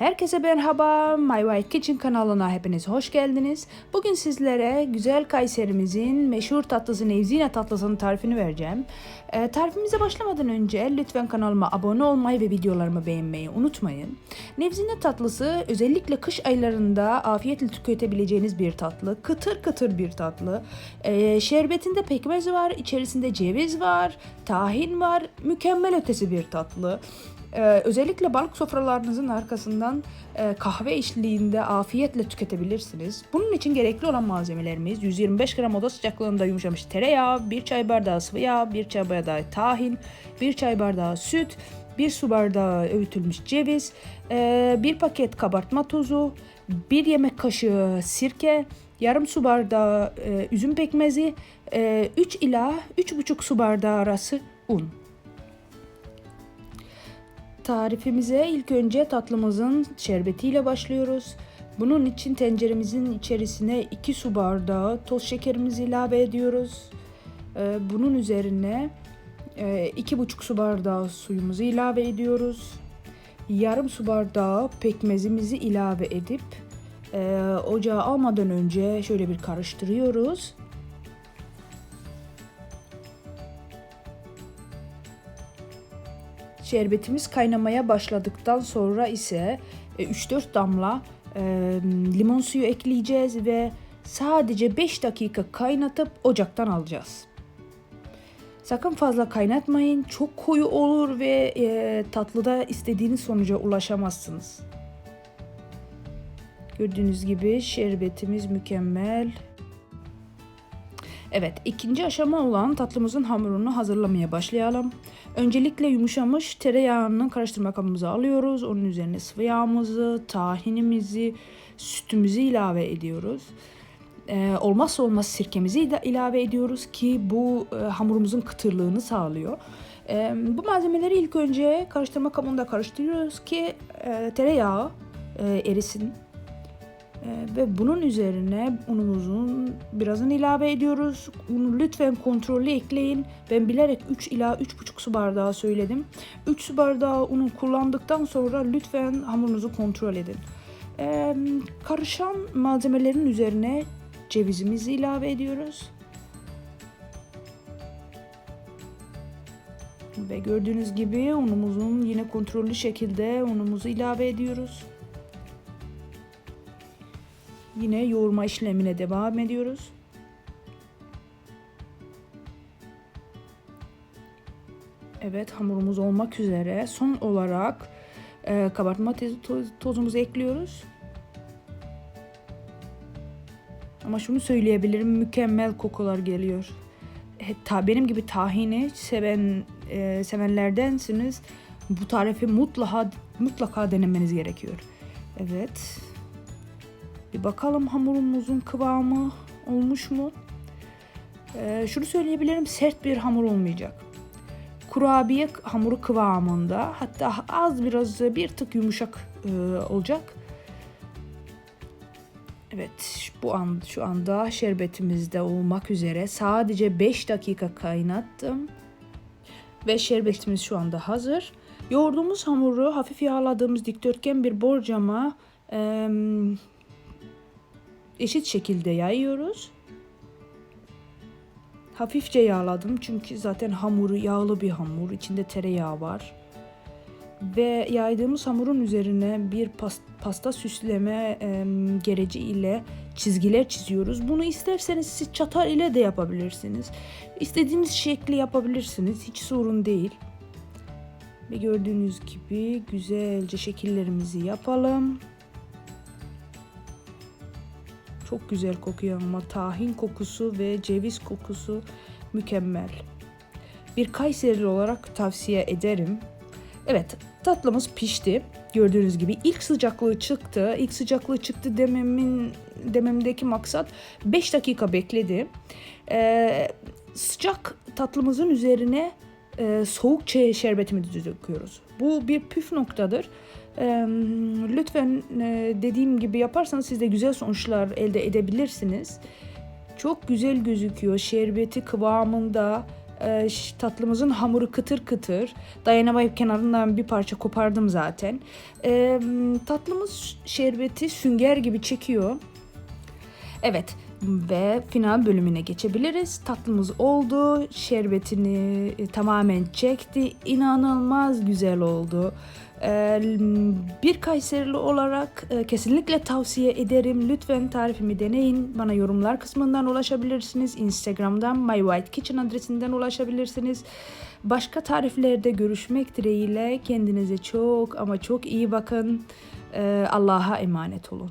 Herkese merhaba, My White Kitchen kanalına hepiniz hoş geldiniz. Bugün sizlere güzel Kayserimizin meşhur tatlısı Nevzine tatlısının tarifini vereceğim. Ee, tarifimize başlamadan önce lütfen kanalıma abone olmayı ve videolarımı beğenmeyi unutmayın. Nevzine tatlısı özellikle kış aylarında afiyetle tüketebileceğiniz bir tatlı. Kıtır kıtır bir tatlı. Ee, şerbetinde pekmez var, içerisinde ceviz var, tahin var. Mükemmel ötesi bir tatlı. Ee, özellikle balık sofralarınızın arkasından e, kahve eşliğinde afiyetle tüketebilirsiniz. Bunun için gerekli olan malzemelerimiz 125 gram oda sıcaklığında yumuşamış tereyağı, 1 çay bardağı sıvı yağ, 1 çay bardağı tahin, 1 çay bardağı süt, 1 su bardağı öğütülmüş ceviz, e, 1 paket kabartma tozu, 1 yemek kaşığı sirke, yarım su bardağı e, üzüm pekmezi, e, 3 ila 3,5 su bardağı arası un. Tarifimize ilk önce tatlımızın şerbetiyle başlıyoruz. Bunun için tenceremizin içerisine 2 su bardağı toz şekerimizi ilave ediyoruz. Ee, Bunun üzerine e, 2,5 su bardağı suyumuzu ilave ediyoruz. Yarım su bardağı pekmezimizi ilave edip e, ocağa almadan önce şöyle bir karıştırıyoruz. Şerbetimiz kaynamaya başladıktan sonra ise e, 3-4 damla e, limon suyu ekleyeceğiz ve sadece 5 dakika kaynatıp ocaktan alacağız. Sakın fazla kaynatmayın. Çok koyu olur ve e, tatlıda istediğiniz sonuca ulaşamazsınız. Gördüğünüz gibi şerbetimiz mükemmel. Evet, ikinci aşama olan tatlımızın hamurunu hazırlamaya başlayalım. Öncelikle yumuşamış tereyağını karıştırma kabımıza alıyoruz. Onun üzerine sıvı yağımızı, tahinimizi, sütümüzü ilave ediyoruz. Ee, olmazsa olmaz sirkemizi de ilave ediyoruz ki bu e, hamurumuzun kıtırlığını sağlıyor. Ee, bu malzemeleri ilk önce karıştırma kabında karıştırıyoruz ki e, tereyağı e, erisin. Ee, ve bunun üzerine unumuzun birazını ilave ediyoruz. Unu lütfen kontrollü ekleyin. Ben bilerek 3 ila 3,5 su bardağı söyledim. 3 su bardağı unu kullandıktan sonra lütfen hamurunuzu kontrol edin. Ee, karışan malzemelerin üzerine cevizimizi ilave ediyoruz. Ve gördüğünüz gibi unumuzun yine kontrollü şekilde unumuzu ilave ediyoruz. Yine yoğurma işlemine devam ediyoruz. Evet hamurumuz olmak üzere. Son olarak e, kabartma toz, tozumuzu ekliyoruz. Ama şunu söyleyebilirim mükemmel kokular geliyor. E, ta, benim gibi tahini seven e, sevenlerdensiniz. Bu tarifi mutlaka mutlaka denemeniz gerekiyor. Evet. Bir bakalım hamurumuzun kıvamı olmuş mu? Ee, şunu söyleyebilirim sert bir hamur olmayacak. Kurabiye hamuru kıvamında hatta az biraz bir tık yumuşak e, olacak. Evet bu an şu anda şerbetimizde olmak üzere sadece 5 dakika kaynattım. Ve şerbetimiz şu anda hazır. Yoğurduğumuz hamuru hafif yağladığımız dikdörtgen bir borcama e, eşit şekilde yayıyoruz. Hafifçe yağladım çünkü zaten hamuru yağlı bir hamur. içinde tereyağı var. Ve yaydığımız hamurun üzerine bir pasta süsleme gereci ile çizgiler çiziyoruz. Bunu isterseniz siz çatal ile de yapabilirsiniz. İstediğiniz şekli yapabilirsiniz. Hiç sorun değil. Ve gördüğünüz gibi güzelce şekillerimizi yapalım. Çok güzel kokuyor ama tahin kokusu ve ceviz kokusu mükemmel. Bir Kayserili olarak tavsiye ederim. Evet tatlımız pişti. Gördüğünüz gibi ilk sıcaklığı çıktı. İlk sıcaklığı çıktı dememin dememdeki maksat 5 dakika bekledi. Ee, sıcak tatlımızın üzerine e, soğuk çay şerbetimizi döküyoruz. Bu bir püf noktadır. E, lütfen e, dediğim gibi yaparsanız siz de güzel sonuçlar elde edebilirsiniz. Çok güzel gözüküyor. Şerbeti kıvamında ş- tatlımızın hamuru kıtır kıtır. Dayanamayıp kenarından bir parça kopardım zaten. Ee, tatlımız şerbeti sünger gibi çekiyor. Evet ve final bölümüne geçebiliriz. Tatlımız oldu. Şerbetini e, tamamen çekti. İnanılmaz güzel oldu. Ee, bir Kayserili olarak e, kesinlikle tavsiye ederim. Lütfen tarifimi deneyin. Bana yorumlar kısmından ulaşabilirsiniz. Instagram'dan My White Kitchen adresinden ulaşabilirsiniz. Başka tariflerde görüşmek dileğiyle kendinize çok ama çok iyi bakın. Allah'a emanet olun.